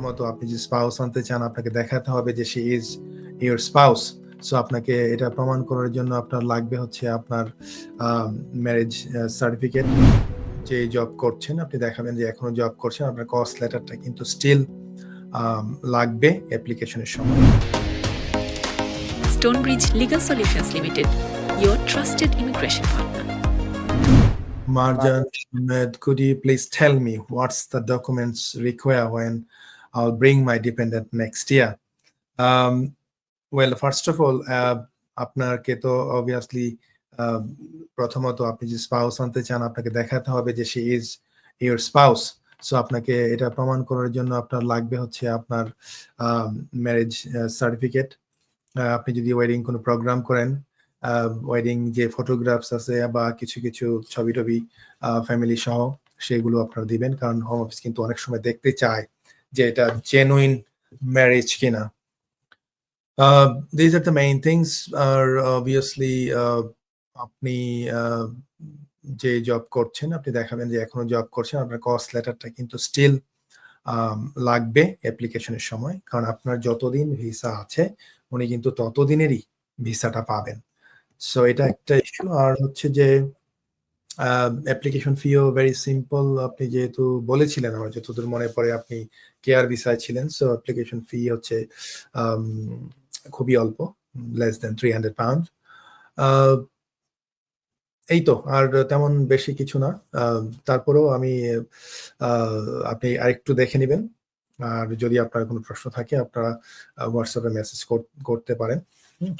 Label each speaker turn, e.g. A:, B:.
A: প্রথমত আপনি যে স্পাউস আনতে চান আপনাকে দেখাতে হবে যে she is your spouse so আপনাকে এটা প্রমাণ করার জন্য আপনার লাগবে হচ্ছে আপনার ম্যারেজ সার্টিফিকেট যে জব করছেন আপনি দেখাবেন যে এখনও জব করছেন আপনার কস্ট লেটারটা কিন্তু স্টিল লাগবে অ্যাপ্লিকেশনের সময়।
B: Stonebridge Legal Solutions Limited, your trusted immigration partner.
A: Marjan could you please tell me what's the documents require when I'll bring my dependent next year? Um, well, first of all, uh, আপনাকে তো obviously প্রথমত আপনি যে spouse আনতে চান আপনাকে দেখাতে হবে যে she is your spouse so আপনাকে এটা প্রমাণ করার জন্য আপনার লাগবে হচ্ছে আপনার ম্যারেজ সার্টিফিকেট আপনি যদি ওয়েডিং কোনো প্রোগ্রাম করেন ওয়েডিং যে ফটোগ্রাফস আছে বা কিছু কিছু ছবি টবি ফ্যামিলি সহ সেগুলো আপনারা দিবেন। কারণ হোম অফিস কিন্তু অনেক সময় দেখতে চায়। যে এটা জেনুইন ম্যারেজ কিনা। This are the main things are obviously আপনি uh, যে জব করছেন আপনি দেখাবেন যে এখনও জব করছেন আপনার কস্ট লেটারটা কিন্তু স্টিল লাগবে অ্যাপ্লিকেশনের সময়। কারণ আপনার যতদিন ভিসা আছে উনি কিন্তু ততদিনেরই ভিসাটা পাবেন। সো এটা একটা ইস্যু আর হচ্ছে যে অ্যাপ্লিকেশন ফিও ভেরি সিম্পল আপনি যেহেতু বলেছিলেন আমার, যতদূর মনে পড়ে আপনি কেয়ার ভিসায় ছিলেন সো অ্যাপ্লিকেশন ফি হচ্ছে খুবই অল্প less than three hundred pound এই তো, আর তেমন বেশি কিছু না। তারপরেও আমি আপনি আরেকটু দেখে নেবেন। আর যদি আপনার কোনো প্রশ্ন থাকে, আপনারা হোয়াটসঅ্যাপে মেসেজ করতে পারেন। হুম।